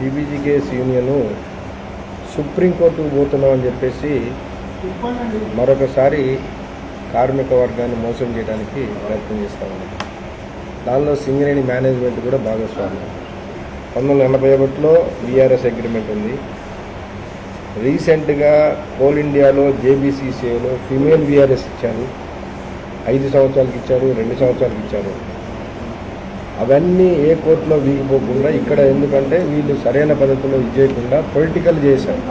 TBGKS union సుప్రీంకోర్టుకు పోతున్నామని చెప్పేసి మరొకసారి కార్మిక వర్గాన్ని మోసం చేయడానికి ప్రయత్నం చేస్తా ఉంది. దానిలో సింగరేణి మేనేజ్మెంట్ కూడా భాగస్వామ్యం. పంతొమ్మిది వందల ఎనభై ఒకటిలో విఆర్ఎస్ అగ్రిమెంట్ ఉంది. రీసెంట్గా కోల్ ఇండియాలో జేబీసీసీలో ఫిమేల్ విఆర్ఎస్ ఇచ్చారు. ఐదు సంవత్సరాలకి ఇచ్చారు రెండు సంవత్సరాలకి ఇచ్చారు. అవన్నీ ఏ కోర్టులో వీగిపోకుండా ఇక్కడ ఎందుకంటే వీళ్ళు సరైన పద్ధతిలో ఇది చేయకుండా పొలిటికల్ చేశారు.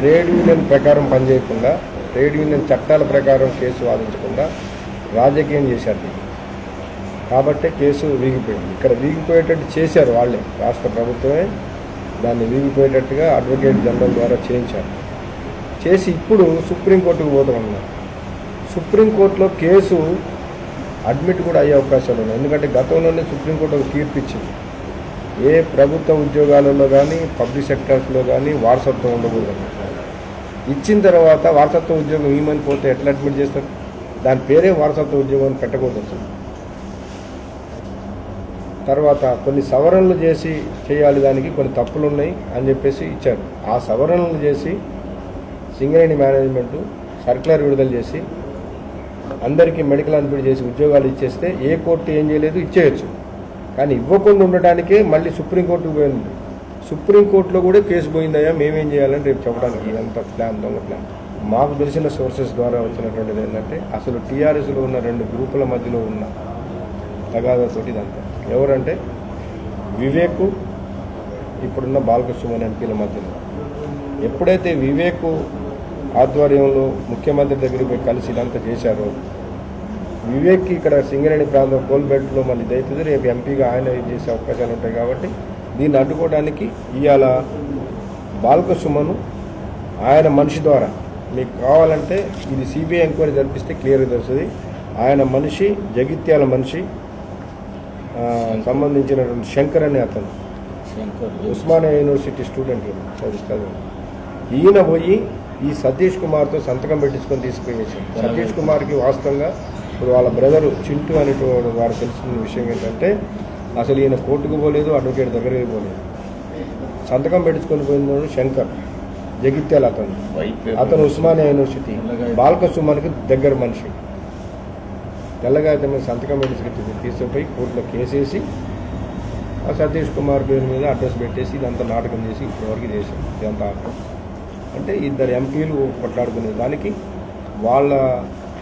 ట్రేడ్ యూనియన్ ప్రకారం పనిచేయకుండా ట్రేడ్ యూనియన్ చట్టాల ప్రకారం కేసు వాదించకుండా రాజకీయం చేశారు కాబట్టే కేసు వీగిపోయింది. ఇక్కడ వీగిపోయేటట్టు చేశారు వాళ్ళే. రాష్ట్ర ప్రభుత్వమే దాన్ని వీగిపోయేటట్టుగా అడ్వకేట్ జనరల్ ద్వారా చేయించారు. చేసి ఇప్పుడు సుప్రీంకోర్టుకు పోతామన్నారు సుప్రీంకోర్టులో కేసు అడ్మిట్ కూడా అయ్యే అవకాశాలు ఉన్నాయి. ఎందుకంటే గతంలోనే సుప్రీంకోర్టు ఒక తీర్పు ఇచ్చింది ఏ ప్రభుత్వ ఉద్యోగాలలో కానీ పబ్లిక్ సెక్టర్స్లో కానీ వారసత్వం ఉండకూడదు. ఇచ్చిన తర్వాత వారసత్వ ఉద్యోగం ఇవ్వమని పోతే ఎట్లా అడ్మిట్ చేస్తారు? దాని పేరే వారసత్వ ఉద్యోగం పెట్టకూడదు అసలు. తర్వాత కొన్ని సవరణలు చేసి చేయాలి దానికి కొన్ని తప్పులు ఉన్నాయి అని చెప్పేసి ఇచ్చారు. ఆ సవరణలు చేసి సింగరేణి మేనేజ్మెంట్ సర్క్యులర్ విడుదల చేసి అందరికీ మెడికల్ అన్ఫిట్ చేసి ఉద్యోగాలు ఇచ్చేస్తే ఏ కోర్టు ఏం చేయలేదు ఇచ్చేయచ్చు. కానీ ఇవ్వకుండా ఉండటానికే మళ్ళీ సుప్రీంకోర్టుకు పోయింది. సుప్రీంకోర్టులో కూడా కేసు పోయిందయ్యా మేమేం చేయాలని రేపు చెప్పడానికి ఇదంతా ప్లాన్ దొంగ ప్లాన్. మాకు తెలిసిన సోర్సెస్ ద్వారా వచ్చినటువంటిది ఏంటంటే అసలు టీఆర్ఎస్లో ఉన్న రెండు గ్రూపుల మధ్యలో ఉన్న తగాదాతోటి ఇదంతా. ఎవరంటే వివేకు ఇప్పుడున్న బాలకృష్ణ ఎంపీల మధ్యలో. ఎప్పుడైతే వివేక్ ఆధ్వర్యంలో ముఖ్యమంత్రి దగ్గరికి పోయి కలిసి ఇదంతా చేశారో. వివేక్కి ఇక్కడ సింగరేణి ప్రాంతం కోల్బెట్లో మళ్ళీ ఇదవుతుంది రేపు ఎంపీగా ఆయన చేసే అవకాశాలు ఉంటాయి కాబట్టి దీన్ని అడ్డుకోవడానికి ఇవాళ బాలకృష్ణను ఆయన మనిషి ద్వారా మీకు కావాలంటే ఇది సిబిఐ ఎంక్వైరీ జరిపిస్తే క్లియర్గా తెలుస్తుంది. ఆయన మనిషి జగిత్యాల మనిషి సంబంధించినటువంటి శంకర్ అనే అతను. ఉస్మానియా యూనివర్సిటీ స్టూడెంట్ చదువు ఈయన పోయి ఈ సతీష్ కుమార్తో సంతకం పెట్టించుకొని తీసుకుపోయేసాడు. సతీష్ కుమార్కి వాస్తవంగా ఇప్పుడు వాళ్ళ బ్రదరు చింటూ అనేటువంటి వారు తెలిసిన విషయం ఏంటంటే అసలు ఈయన కోర్టుకు పోలేదు అడ్వకేట్ దగ్గరికి పోలేదు. సంతకం పెట్టించుకొని పోయింది శంకర్ జగిత్యాల అతను. అతను ఉస్మానియా యూనివర్సిటీ. బాల్క సుమన్కి దగ్గర మనిషి. తెల్లగా అతను సంతకం పెట్టించుకు తీసుకుపోయి కోర్టులో కేసేసి ఆ సతీష్ కుమార్ పేరు మీద అడ్రస్ పెట్టేసి ఇదంతా నాటకం చేసి ఇప్పటివరకు చేశాం ఇదంతా అంటే ఇద్దరు ఎంపీలు కొట్లాడుకునే దానికి వాళ్ళ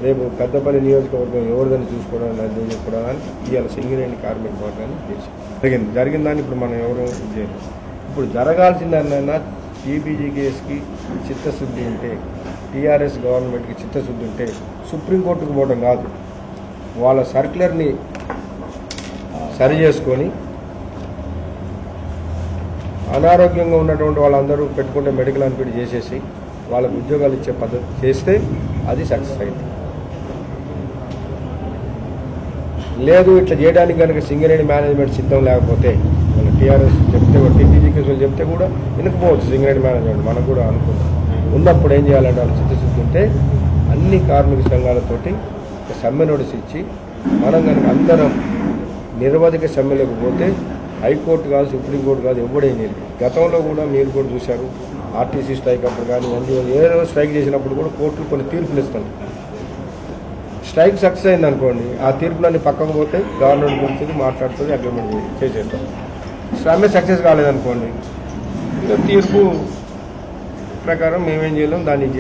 రేపు పెద్దపల్లి నియోజకవర్గం ఎవరిదని చూసుకోవడానికి నిర్ణయం ఇవాళ సింగిరేణి కార్మిక వర్గాన్ని చేసి జరిగింది. జరిగిన దాన్ని ఇప్పుడు మనం ఎవరు చేయలేదు. ఇప్పుడు జరగాల్సిందన్నా టీబీజీకేఎస్కి చిత్తశుద్ధి ఉంటే టీఆర్ఎస్ గవర్నమెంట్కి చిత్తశుద్ధి ఉంటే సుప్రీంకోర్టుకు పోవడం కాదు. వాళ్ళ సర్క్యులర్ని సరి చేసుకొని అనారోగ్యంగా ఉన్నటువంటి వాళ్ళందరూ పెట్టుకుంటే మెడికల్ అన్ఫిట్ చేసేసి వాళ్ళకు ఉద్యోగాలు ఇచ్చే పద్ధతి చేస్తే అది సక్సెస్ అయింది. లేదు ఇట్లా చేయడానికి కనుక సింగరేణి మేనేజ్మెంట్ సిద్ధం లేకపోతే మన టీఆర్ఎస్ చెప్తే కూడా చెప్తే కూడా వినకపోవచ్చు సింగరేణి మేనేజ్మెంట్ మనకు కూడా అనుకుంటాం. ఉన్నప్పుడు ఏం చేయాలంటే వాళ్ళు చిత్తశుద్ధి ఉంటే అన్ని కార్మిక సంఘాలతోటి సమ్మె నోటీస్ ఇచ్చి మనం కనుక అందరం నిరవధిక సమ్మెలకు పోతే హైకోర్టు కాదు సుప్రీంకోర్టు కాదు ఎవడేం చేయలేదు గతంలో కూడా మీరు కూడా చూశారు. ఆర్టీసీ స్ట్రైక్ అప్పుడు కానీ ఎన్జిఓ ఏదో స్ట్రైక్ చేసినప్పుడు కూడా కోర్టులు కొన్ని తీర్పులు ఇస్తాను. స్ట్రైక్ సక్సెస్ అయింది అనుకోండి ఆ తీర్పులన్నీ పక్కకు పోతే గవర్నమెంట్ గురించి మాట్లాడుతుంది అగ్రిమెంట్ చేసేస్తాం. సమ్మె సక్సెస్ కాలేదనుకోండి తీర్పు ప్రకారం మేమేం చేయలేం దాన్ని